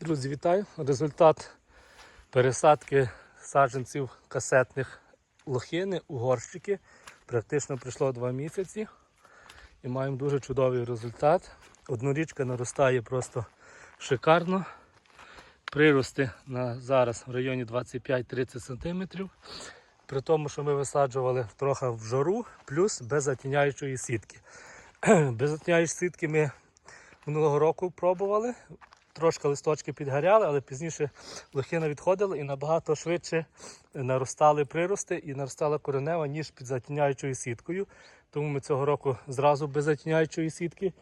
Друзі, вітаю! Результат пересадки саджанців касетних лохини у горщики. Практично пройшло 2 місяці і маємо дуже чудовий результат. Однорічка наростає просто шикарно. Прирости на зараз в районі 25-30 см. При тому, що ми висаджували трохи в жару, плюс без затіняючої сітки. Без затіняючої сітки ми минулого року пробували. Трошки листочки підгоряли, але пізніше лохина відходила і набагато швидше наростали прирости і наростала коренева, ніж під затіняючою сіткою. Тому ми цього року зразу без затіняючої сітки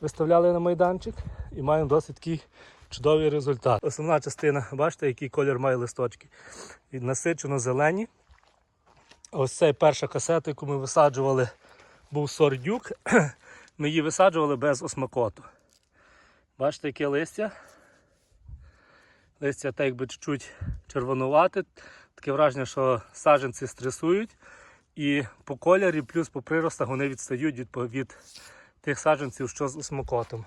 виставляли на майданчик і маємо досить такий чудовий результат. Основна частина, бачите, який колір має листочки. І насичено зелені. Ось цей перша касета, яку ми висаджували, був сордюк. Ми її висаджували без осмакоту. Бачите, яке листя. Листя так якби чуть-чуть червонувате. Таке враження, що саджанці стресують. І по кольорі, плюс по приростах вони відстають від, від тих саджанців, що з осмакотом.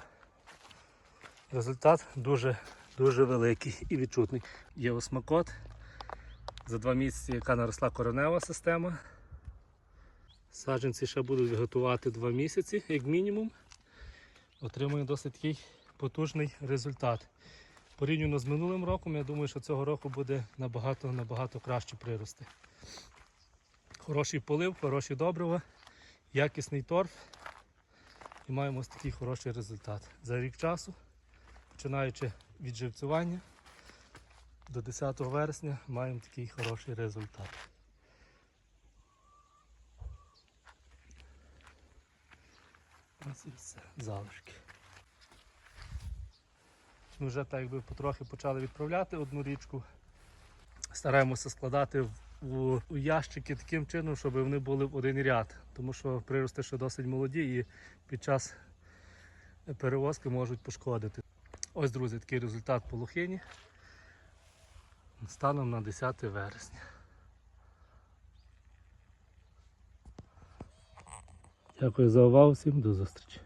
Результат дуже дуже великий і відчутний. Є осмакот. За два місяці, яка наросла коренева система. Саджанці ще будуть готувати два місяці, як мінімум. Отримує досить такий потужний результат. Порівняно з минулим роком, я думаю, що цього року буде набагато набагато краще прирости. Хороший полив, хороші добрива, якісний торф. І маємо ось такий хороший результат. За рік часу, починаючи від живцювання до 10 вересня, маємо такий хороший результат. Ось і все, залишки. Ми вже так якби потрохи почали відправляти одну річку. Стараємося складати в, у, у ящики таким чином, щоб вони були в один ряд, тому що прирости ще досить молоді і під час перевозки можуть пошкодити. Ось, друзі, такий результат по лохині станом на 10 вересня. Дякую за увагу всім, до зустрічі.